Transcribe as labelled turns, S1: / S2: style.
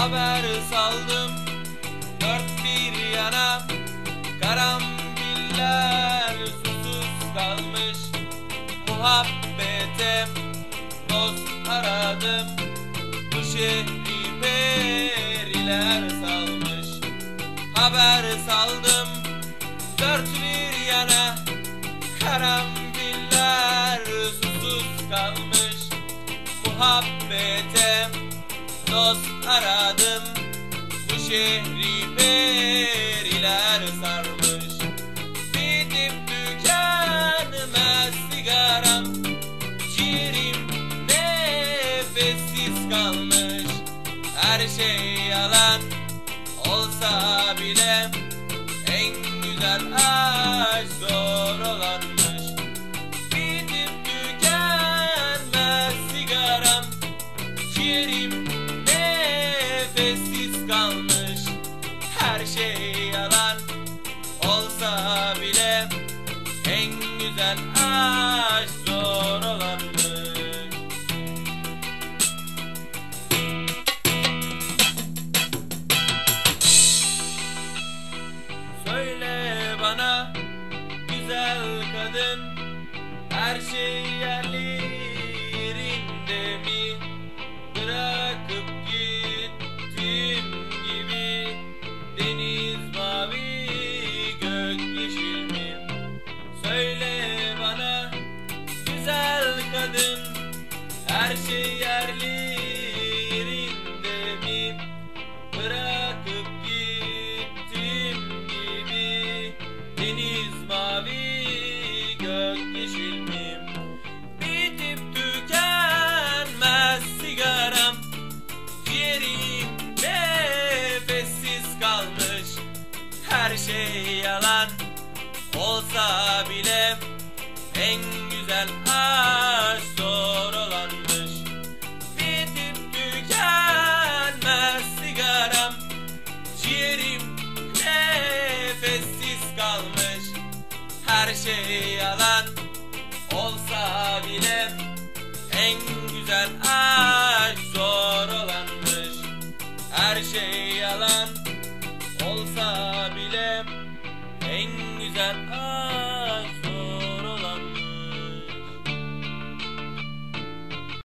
S1: Haber saldım. Dört bir yana Karambiller susuz kalmış. Muhabbete dost aradım. Bu şehri periler salmış. Haber saldım. Dört bir yana Karambiller susuz kalmış. Muhabbete dost aradım. Bu şehri periler sarmış. Bitip tükenmez sigaram Ciğerim nefessiz kalmış. Her şey yalan olsa bile En güzel aşk zor olanmış. Bitip tükenmez sigaram Ciğerim nefessiz kalmış. Her şey yalan olsa bile En güzel aşk zor olanmış Söyle bana güzel kadın Her şey yerli kadın Her şey yerli yerinde mi Bırakıp gittim gibi. Deniz mavi gök yeşil mi Bitip tükenmez sigaram. Ciğerim nefessiz kalmış. Her şey yalan olsa bile Her şey yalan olsa bile En güzel aşk zor olanmış. Her şey yalan olsa bile En güzel aşk